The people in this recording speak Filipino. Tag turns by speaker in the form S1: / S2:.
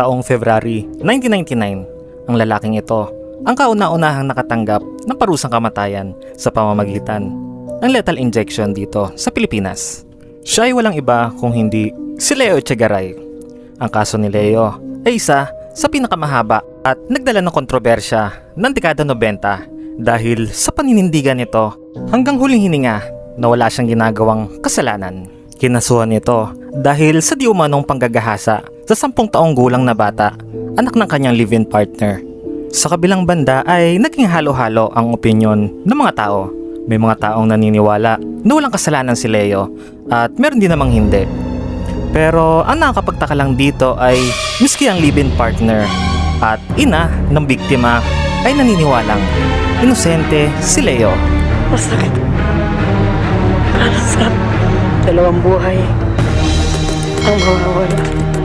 S1: Taong February 1999, ang lalaking ito ang kauna-unahang nakatanggap ng parusang kamatayan sa pamamagitan ng lethal injection dito sa Pilipinas. Siya ay walang iba kung hindi si Leo Echegaray. Ang kaso ni Leo ay isa sa pinakamahaba at nagdala ng kontrobersya ng dekada 90 dahil sa paninindigan nito hanggang huling hininga na wala siyang ginagawang kasalanan. Kinasuhan ito dahil sa di umanong panggagahasa sa sampung taong gulang na bata, anak ng kanyang live-in partner. Sa kabilang banda ay naging halo-halo ang opinyon ng mga tao. May mga taong naniniwala na walang kasalanan si Leo at meron din namang hindi. Pero ang nakakapagtaka lang dito ay miski ang live-in partner at ina ng biktima ay naniniwalang inosente si Leo.
S2: Masakit. Para sa dalawang buhay ang mawawala.